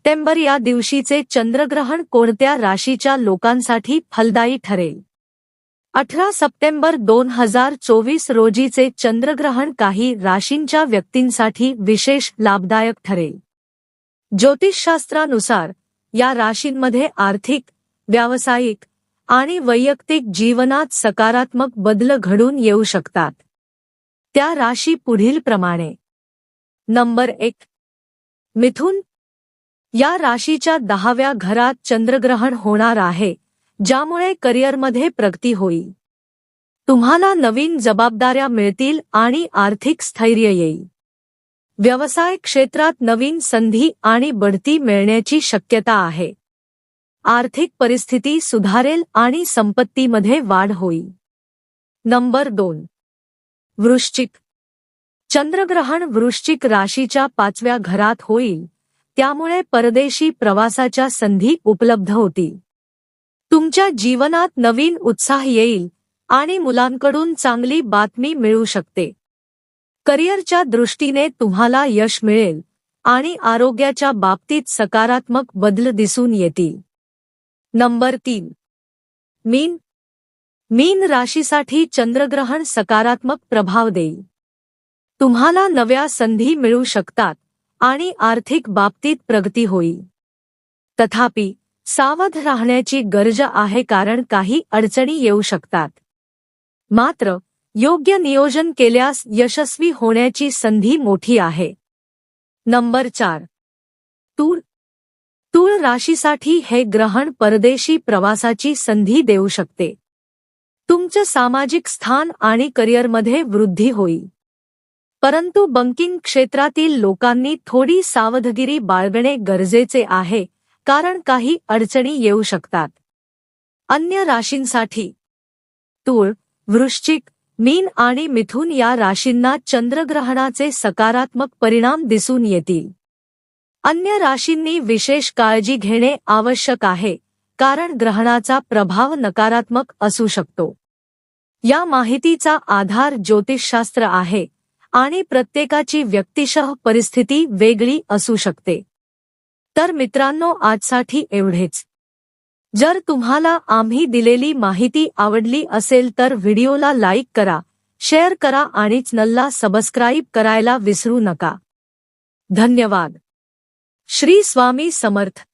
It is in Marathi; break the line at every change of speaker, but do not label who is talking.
सप्टेंबर या दिवशीचे चंद्रग्रहण कोणत्या राशीच्या लोकांसाठी फलदायी ठरेल? अठरा सप्टेंबर दोन हजार चोवीस रोजीचे चंद्रग्रहण काही राशींच्या व्यक्तींसाठी विशेष लाभदायक ठरेल. ज्योतिषशास्त्रानुसार या राशींमध्ये आर्थिक व्यावसायिक आणि वैयक्तिक जीवनात सकारात्मक बदल घडून येऊ शकतात. त्या राशी पुढील प्रमाणे. नंबर एक. मिथुन या राशीच्या दहाव्या घरात चंद्रग्रहण होणार आहे ज्यामुळे करिअरमध्ये प्रगती होईल. तुम्हाला नवीन जबाबदाऱ्या मिळतील आणि आर्थिक स्थैर्य येईल. व्यवसाय क्षेत्रात नवीन संधी आणि बढती मिळण्याची शक्यता आहे. आर्थिक परिस्थिती सुधारेल आणि संपत्तीमध्ये वाढ होईल. नंबर दोन. वृश्चिक. चंद्रग्रहण वृश्चिक राशीच्या पाचव्या घरात होईल त्यामुळे परदेशी प्रवासाच्या संधी उपलब्ध होतील तुमच्या जीवनात नवीन उत्साह येईल आणि मुलांकडून चांगली बातमी मिळू शकते. करिअरच्या दृष्टीने तुम्हाला यश मिळेल आणि आरोग्याच्या बाबतीत सकारात्मक बदल दिसून येतील. नंबर तीन. मीन. मीन राशीसाठी चंद्रग्रहण सकारात्मक प्रभाव देईल. तुम्हाला नव्या संधी मिळू शकतात. आणि आर्थिक बाबतीत प्रगती होईल तथापि सावध राहण्याची गरज आहे कारण काही अडचणी येऊ शकतात. मात्र योग्य नियोजन केल्यास यशस्वी होण्याची संधी मोठी आहे. नंबर चार. तूळ. तूळ राशीसाठी हे ग्रहण परदेशी प्रवासाची संधी देऊ शकते. तुमचं सामाजिक स्थान आणि करिअरमध्ये वृद्धी होईल परंतु बंकिंग क्षेत्रातील लोकांनी थोडी सावधगिरी बाळगणे गरजेचे आहे कारण काही अडचणी येऊ शकतात. अन्य राशींसाठी. तूळ वृश्चिक मीन आणि मिथुन या राशींना चंद्रग्रहणाचे सकारात्मक परिणाम दिसून येतील. अन्य राशींनी विशेष काळजी घेणे आवश्यक आहे कारण ग्रहणाचा प्रभाव नकारात्मक असू शकतो. या माहितीचा आधार ज्योतिषशास्त्र आहे. आणि प्रत्येकाची व्यक्तिशः परिस्थिती वेगळी असू शकते. तर मित्रांनो आजसाठी एवढेच. जर तुम्हाला आम्ही दिलेली माहिती आवडली असेल तर व्हिडिओला लाईक करा शेअर करा आणि चॅनलला सबस्क्राईब करायला विसरू नका. धन्यवाद. श्री स्वामी समर्थ.